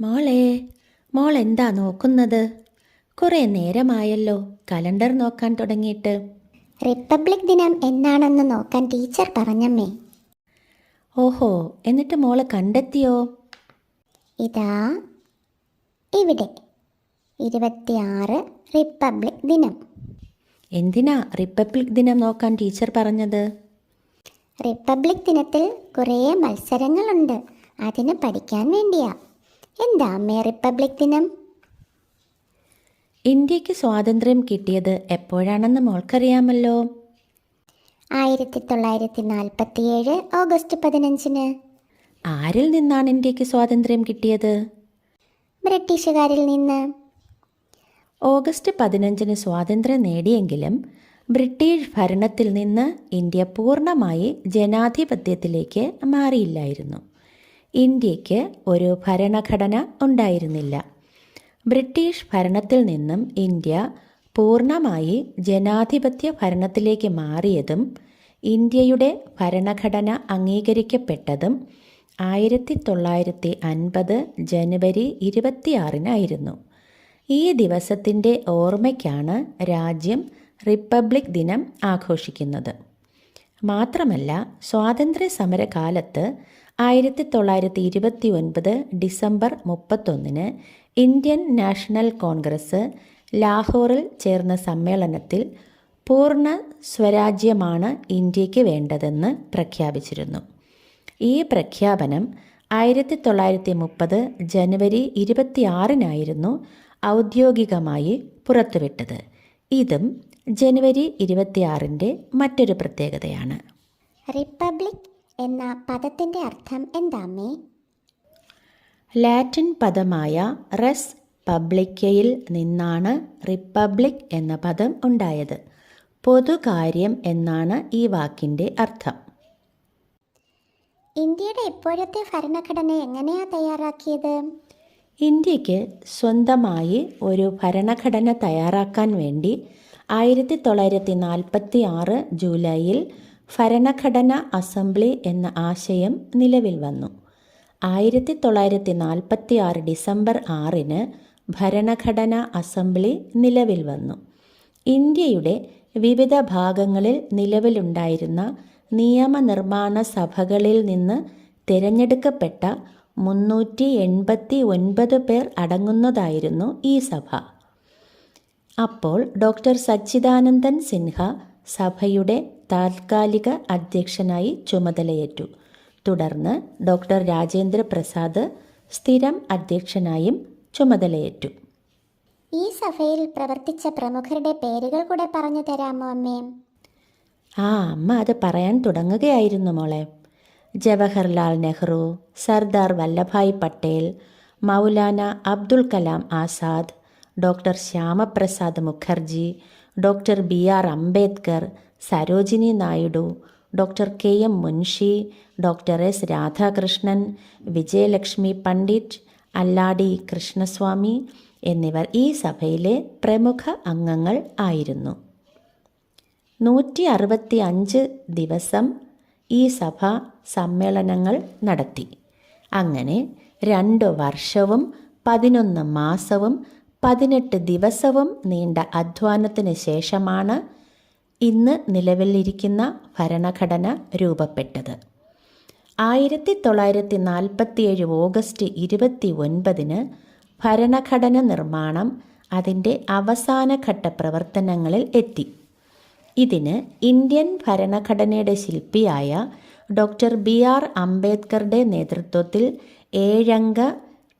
മോളെ മോൾ എന്താ നോക്കുന്നത്? കുറേ നേരമായല്ലോ കലണ്ടർ നോക്കാൻ തുടങ്ങിയിട്ട്. റിപ്പബ്ലിക് ദിനം എന്നാണെന്ന് നോക്കാൻ ടീച്ചർ പറഞ്ഞമ്മേ. ഓഹോ എന്നിട്ട് മോൾ കണ്ടെത്തിയോ? ഇതാ ഇവിടെ. ഇരുപത്തിയാറ് റിപ്പബ്ലിക് ദിനം. എന്തിനാ റിപ്പബ്ലിക് ദിനം നോക്കാൻ ടീച്ചർ പറഞ്ഞത്? റിപ്പബ്ലിക് ദിനത്തിൽ കുറേ മത്സരങ്ങളുണ്ട്. അതിന് പഠിക്കാൻ വേണ്ടിയാ. എന്താ അമ്മേ റിപ്പബ്ലിക് ദിനം? ഇന്ത്യയ്ക്ക് സ്വാതന്ത്ര്യം കിട്ടിയത് എപ്പോഴാണെന്ന് മോൾക്കറിയാമല്ലോ. ആയിരത്തി തൊള്ളായിരത്തി നാൽപ്പത്തിയേഴ് ഓഗസ്റ്റ് പതിനഞ്ചിന്. ആരിൽ നിന്നാണ് ഇന്ത്യയ്ക്ക് സ്വാതന്ത്ര്യം കിട്ടിയത്? ബ്രിട്ടീഷുകാരിൽ നിന്ന്. ഓഗസ്റ്റ് പതിനഞ്ചിന് സ്വാതന്ത്ര്യം നേടിയെങ്കിലും ബ്രിട്ടീഷ് ഭരണത്തിൽ നിന്ന് ഇന്ത്യ പൂർണമായി ജനാധിപത്യത്തിലേക്ക് മാറിയില്ലായിരുന്നു. ഇന്ത്യയ്ക്ക് ഒരു ഭരണഘടന ഉണ്ടായിരുന്നില്ല. ബ്രിട്ടീഷ് ഭരണത്തിൽ നിന്നും ഇന്ത്യ പൂർണമായി ജനാധിപത്യ ഭരണത്തിലേക്ക് മാറിയതും ഇന്ത്യയുടെ ഭരണഘടന അംഗീകരിക്കപ്പെട്ടതും ആയിരത്തി തൊള്ളായിരത്തി അൻപത് ജനുവരി ഇരുപത്തിയാറിനായിരുന്നു. ഈ ദിവസത്തിന്റെ ഓർമ്മയ്ക്കാണ് രാജ്യം റിപ്പബ്ലിക് ദിനം ആഘോഷിക്കുന്നത്. മാത്രമല്ല സ്വാതന്ത്ര്യ സമരകാലത്ത് ആയിരത്തി തൊള്ളായിരത്തി ഇരുപത്തി ഒൻപത് ഡിസംബർ മുപ്പത്തൊന്നിന് ഇന്ത്യൻ നാഷണൽ കോൺഗ്രസ് ലാഹോറിൽ ചേർന്ന സമ്മേളനത്തിൽ പൂർണ സ്വരാജ്യമാണ് ഇന്ത്യയ്ക്ക് വേണ്ടതെന്ന് പ്രഖ്യാപിച്ചിരുന്നു. ഈ പ്രഖ്യാപനം ആയിരത്തി തൊള്ളായിരത്തി മുപ്പത് ജനുവരി ഇരുപത്തിയാറിനായിരുന്നു ഔദ്യോഗികമായി പുറത്തുവിട്ടത്. ഇതും ജനുവരി ഇരുപത്തിയാറിന്റെ മറ്റൊരു പ്രത്യേകതയാണ്. റിപ്പബ്ലിക് എന്ന പദത്തിന്റെ അർത്ഥം എന്താമ്മേ? ലാറ്റിൻ പദമായ റെസ് പബ്ലിക്കയിൽ നിന്നാണ് റിപ്പബ്ലിക് എന്ന പദം ഉണ്ടായത്. പൊതുകാര്യം എന്നാണ് ഈ വാക്കിന്റെ അർത്ഥം. ഇന്ത്യയുടെ ഇപ്പോഴത്തെ ഭരണഘടന എങ്ങനെയാ തയ്യാറാക്കിയത്? ഇന്ത്യയ്ക്ക് സ്വന്തമായി ഒരു ഭരണഘടന തയ്യാറാക്കാൻ വേണ്ടി ആയിരത്തി തൊള്ളായിരത്തി നാൽപ്പത്തി ആറ് ജൂലൈയിൽ ഭരണഘടന അസംബ്ലി എന്ന ആശയം നിലവിൽ വന്നു. ആയിരത്തി തൊള്ളായിരത്തി നാൽപ്പത്തി ആറ് ഡിസംബർ ആറിന് ഭരണഘടന അസംബ്ലി നിലവിൽ വന്നു. ഇന്ത്യയുടെ വിവിധ ഭാഗങ്ങളിൽ നിലവിലുണ്ടായിരുന്ന നിയമനിർമ്മാണ സഭകളിൽ നിന്ന് തിരഞ്ഞെടുക്കപ്പെട്ട മുന്നൂറ്റി എൺപത്തി ഒൻപത് പേർ അടങ്ങുന്നതായിരുന്നു ഈ സഭ. അപ്പോൾ ഡോക്ടർ സച്ചിദാനന്ദൻ സിൻഹ സഭയുടെ താൽക്കാലിക അധ്യക്ഷനായി ചുമതലയേറ്റു. തുടർന്ന് ഡോക്ടർ രാജേന്ദ്ര പ്രസാദ് സ്ഥിരം അധ്യക്ഷനായും ചുമതലയേറ്റു. ഈ സഭയിൽ പ്രവർത്തിച്ച പ്രമുഖരുടെ പേരുകൾ കൂടെ പറഞ്ഞു തരാമോ അമ്മേ? ആ അമ്മ അത് പറയാൻ തുടങ്ങുകയായിരുന്നു മോളെ. Jawaharlal Nehru Sardar Vallabhbhai Patel Maulana Abdul Kalam Azad doctor Shyama Prasad Mukherjee doctor B R Ambedkar Sarojini Naidu doctor K M Munshi doctor S Radhakrishnan Vijaya Lakshmi Pandit Alladi Krishnaswami എന്നിവർ ഈ സഭയിലെ പ്രമുഖ അംഗങ്ങൾ ആയിരുന്നു. നൂറ്റി അറുപത്തി അഞ്ച് ദിവസം ഈ സഭ സമ്മേളനങ്ങൾ നടത്തി. അങ്ങനെ രണ്ട് വർഷവും പതിനൊന്ന് മാസവും പതിനെട്ട് ദിവസവും നീണ്ട അധ്വാനത്തിന് ശേഷമാണ് ഇന്ന് നിലവിലിരിക്കുന്ന ഭരണഘടന രൂപപ്പെട്ടത്. ആയിരത്തി തൊള്ളായിരത്തി നാൽപ്പത്തിയേഴ് ഓഗസ്റ്റ് ഇരുപത്തി ഒൻപതിന് ഭരണഘടന നിർമ്മാണം അതിന്റെ അവസാനഘട്ട പ്രവർത്തനങ്ങളിൽ എത്തി. ഇതിന് ഇന്ത്യൻ ഭരണഘടനയുടെ ശില്പിയായ ഡോക്ടർ ബി ആർ അംബേദ്കറുടെ നേതൃത്വത്തിൽ ഏഴംഗ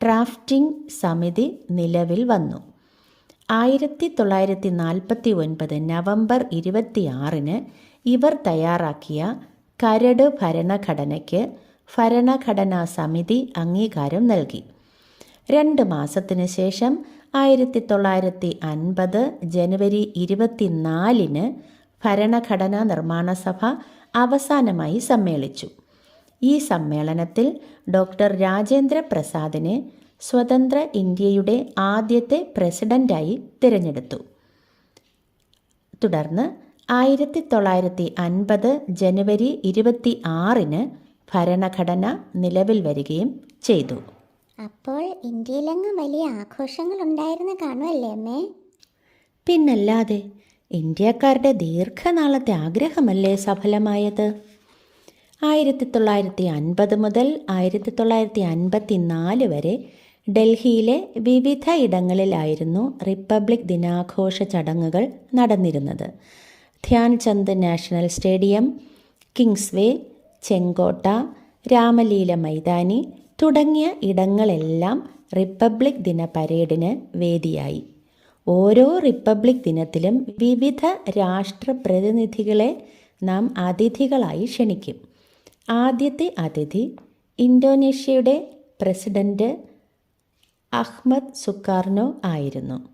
ഡ്രാഫ്റ്റിംഗ് സമിതി നിലവിൽ വന്നു. ആയിരത്തി തൊള്ളായിരത്തി നാൽപ്പത്തി ഒൻപത് നവംബർ ഇരുപത്തിയാറിന് ഇവർ തയ്യാറാക്കിയ കരട് ഭരണഘടനയ്ക്ക് ഭരണഘടനാ സമിതി അംഗീകാരം നൽകി. രണ്ട് മാസത്തിന് ശേഷം ആയിരത്തി തൊള്ളായിരത്തി അൻപത് ജനുവരി ഇരുപത്തിനാലിന് ഭരണഘടനാ നിർമ്മാണ സഭ അവസാനമായി സമ്മേളിച്ചു. ഈ സമ്മേളനത്തിൽ ഡോക്ടർ രാജേന്ദ്ര പ്രസാദിനെ സ്വതന്ത്ര ഇന്ത്യയുടെ ആദ്യത്തെ പ്രസിഡന്റായി തിരഞ്ഞെടുത്തു. തുടർന്ന് ആയിരത്തി തൊള്ളായിരത്തി അൻപത് ജനുവരി ഇരുപത്തി ആറിന് ഭരണഘടന നിലവിൽ വരികയും ചെയ്തു. അപ്പോൾ ഇന്ത്യയിലെങ്ങും വലിയ ആഘോഷങ്ങൾ ഉണ്ടായിരുന്നു കാണുമല്ലേ അമ്മേ? പിന്നല്ലാതെ ഇന്ത്യക്കാരുടെ ദീർഘനാളത്തെ ആഗ്രഹമല്ലേ സഫലമായത്? ആയിരത്തി തൊള്ളായിരത്തി അൻപത് മുതൽ ആയിരത്തി തൊള്ളായിരത്തി അൻപത്തി നാല് വരെ ഡൽഹിയിലെ വിവിധ ഇടങ്ങളിലായിരുന്നു റിപ്പബ്ലിക് ദിനാഘോഷ ചടങ്ങുകൾ നടന്നിരുന്നത്. ധ്യാൻചന്ദ് നാഷണൽ സ്റ്റേഡിയം കിങ്സ്വേ ചെങ്കോട്ട രാമലീല മൈതാനി തുടങ്ങിയ ഇടങ്ങളെല്ലാം റിപ്പബ്ലിക് ദിന പരേഡിന് വേദിയായി. ഓരോ റിപ്പബ്ലിക് ദിനത്തിലും വിവിധ രാഷ്ട്ര പ്രതിനിധികളെ നാം അതിഥികളായി ക്ഷണിക്കും. ആദ്യത്തെ അതിഥി ഇന്തോനേഷ്യയുടെ പ്രസിഡന്റ് അഹ്മദ് സുക്കാർനോ ആയിരുന്നു.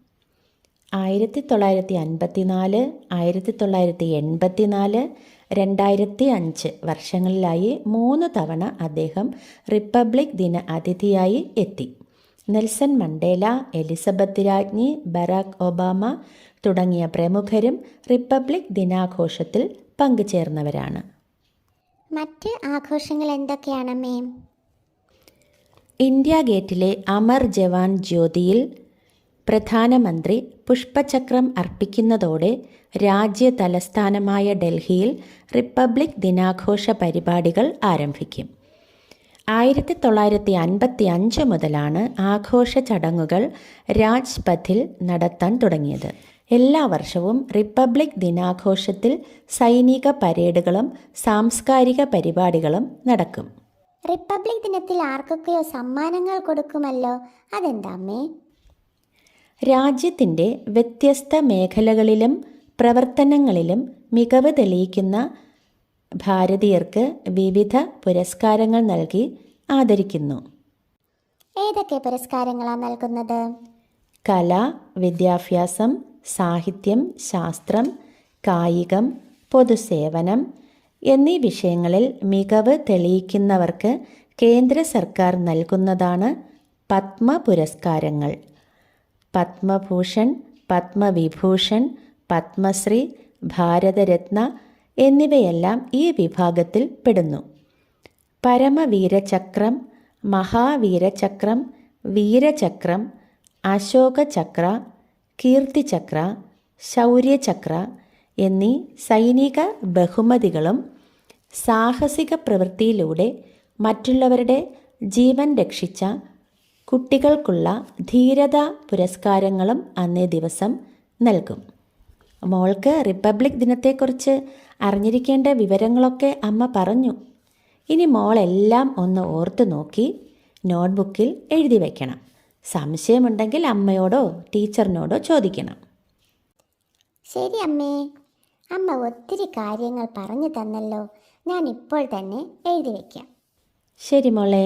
ആയിരത്തി തൊള്ളായിരത്തി അൻപത്തിനാല് ആയിരത്തി തൊള്ളായിരത്തി എൺപത്തിനാല് രണ്ടായിരത്തി അഞ്ച് വർഷങ്ങളിലായി മൂന്ന് തവണ അദ്ദേഹം റിപ്പബ്ലിക് ദിന അതിഥിയായി എത്തി. നെൽസൺ മണ്ടേല എലിസബത്ത് രാജ്ഞി ബറാക് ഒബാമ തുടങ്ങിയ പ്രമുഖരും റിപ്പബ്ലിക് ദിനാഘോഷത്തിൽ പങ്കുചേർന്നവരാണ്. മറ്റ് ആഘോഷങ്ങൾ എന്തൊക്കെയാണമ്മേ ഇന്ത്യ ഗേറ്റിലെ അമർ ജവാൻ ജ്യോതിയിൽ പ്രധാനമന്ത്രി പുഷ്പചക്രം അർപ്പിക്കുന്നതോടെ രാജ്യ തലസ്ഥാനമായ ഡൽഹിയിൽ റിപ്പബ്ലിക് ദിനാഘോഷ പരിപാടികൾ ആരംഭിക്കും. ആയിരത്തി തൊള്ളായിരത്തി അൻപത്തി അഞ്ച് മുതലാണ് ആഘോഷ ചടങ്ങുകൾ രാജ്പഥിൽ നടത്താൻ തുടങ്ങിയത്. എല്ലാ വർഷവും റിപ്പബ്ലിക് ദിനാഘോഷത്തിൽ സൈനിക പരേഡുകളും സാംസ്കാരിക പരിപാടികളും നടക്കും. റിപ്പബ്ലിക് ദിനത്തിൽ ആർക്കൊക്കെയോ സമ്മാനങ്ങൾ കൊടുക്കുമല്ലോ? അതെന്താ അമ്മേ? രാജ്യത്തിന്റെ വ്യത്യസ്ത മേഖലകളിലും പ്രവർത്തനങ്ങളിലും മികവ് തെളിയിക്കുന്ന ഭാരതീയർക്ക് വിവിധ പുരസ്കാരങ്ങൾ നൽകി ആദരിക്കുന്നു. ഏതൊക്കെ പുരസ്കാരങ്ങളാണ് നൽകുന്നത്? കല വിദ്യാഭ്യാസം സാഹിത്യം ശാസ്ത്രം കായികം പൊതുസേവനം എന്നീ വിഷയങ്ങളിൽ മികവ് തെളിയിക്കുന്നവർക്ക് കേന്ദ്ര സർക്കാർ നൽകുന്നതാണ് പത്മ പുരസ്കാരങ്ങൾ. പത്മഭൂഷൺ പത്മവിഭൂഷൺ പത്മശ്രീ ഭാരതരത്ന എന്നിവയെല്ലാം ഈ വിഭാഗത്തിൽ പെടുന്നു. പരമവീരചക്രം മഹാവീരചക്രം വീരചക്രം അശോകചക്ര കീർത്തിചക്ര ശൗര്യചക്ര എന്നീ സൈനിക ബഹുമതികളും സാഹസിക പ്രവൃത്തിയിലൂടെ മറ്റുള്ളവരുടെ ജീവൻ രക്ഷിച്ച കുട്ടികൾക്കുള്ള ധീരത പുരസ്കാരങ്ങളും അന്നേ ദിവസം നൽകും. മോൾക്ക് റിപ്പബ്ലിക് ദിനത്തെക്കുറിച്ച് അറിഞ്ഞിരിക്കേണ്ട വിവരങ്ങളൊക്കെ അമ്മ പറഞ്ഞു. ഇനി മോളെല്ലാം ഒന്ന് ഓർത്തു നോക്കി നോട്ട്ബുക്കിൽ എഴുതി വയ്ക്കണം സംശയമുണ്ടെങ്കിൽ അമ്മയോടോ ടീച്ചറിനോടോ ചോദിക്കണം. ശരി അമ്മേ. അമ്മ ഒത്തിരി കാര്യങ്ങൾ പറഞ്ഞു തന്നല്ലോ. ഞാൻ ഇപ്പോൾ തന്നെ എഴുതി വയ്ക്കാം ശരി മോളെ.